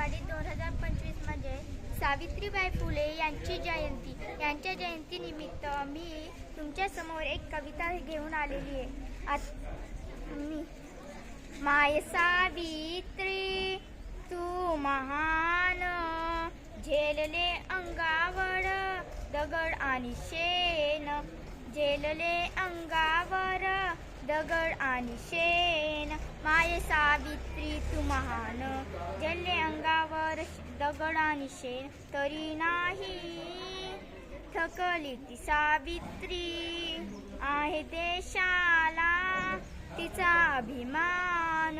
February दोन हजार पंचवीसमध्ये सावित्रीबाई फुले यांची जयंती. यांच्या जयंतीनिमित्त मी तुमच्यासमोर एक कविता घेऊन आलेली आहे. आत- मी माय सावित्री तू महान. झेलले अंगावर दगड आणि शेण. झेलले अंगावर दगड आणि शेण. माय सावित्री तू महान. जल्ले अंगावर दगड आणि शेण तरी नाही. थकली ती सावित्री आहे देशाला तिचा अभिमान.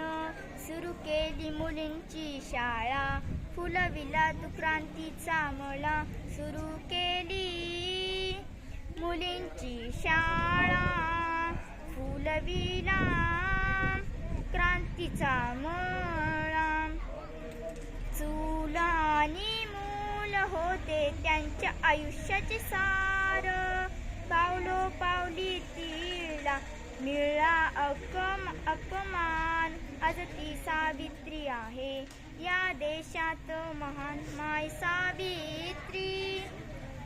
सुरू केली मुलींची शाळा फुलविला तू क्रांतीचा मला सुरू केली मुलींची शाळा. मळा चूल आणि मूल होते त्यांच्या आयुष्याचे सार. पावलो पावली तिला मिळा अकम अपमान. आज ती सावित्री आहे. या देशात महान माय सावित्री.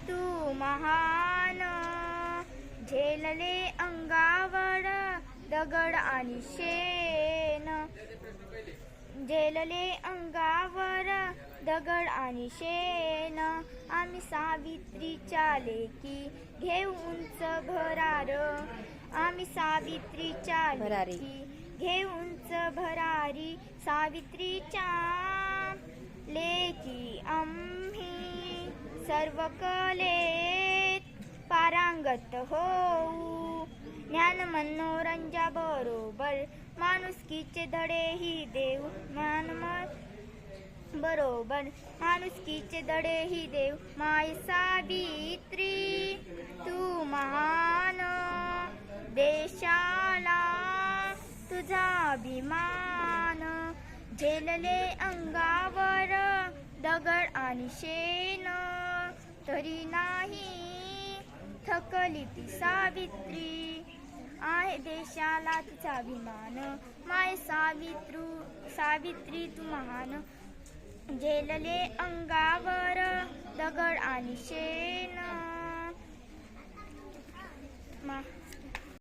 तू महान. झेलले अंगावर दगड आणि शे झेलले अंगावर दगड आणि शेण. आम्ही सावित्रीच्या लेकी घेऊ उंच भरार. आम्ही सावित्रीच्या. लेकी घेऊ उंच भरारी. सावित्रीच्या लेकी आम्ही सर्व कलेत पारांगत होऊ. ज्ञान मनोरंजा बरोबर माणुसकीचे धडेही देऊ ज्ञान बरोबर माणुसकीचे धडेही देव माय सावित्री. तू महान देशाला तुझा अभिमान. झेलले अंगावर दगड आणि शेण. तरी नाही थकली ती सावित्री. देशाला तिचा अभिमान माय सावित्रू सावित्री तू महान. झेलले अंगावर दगड आणि शेण. मा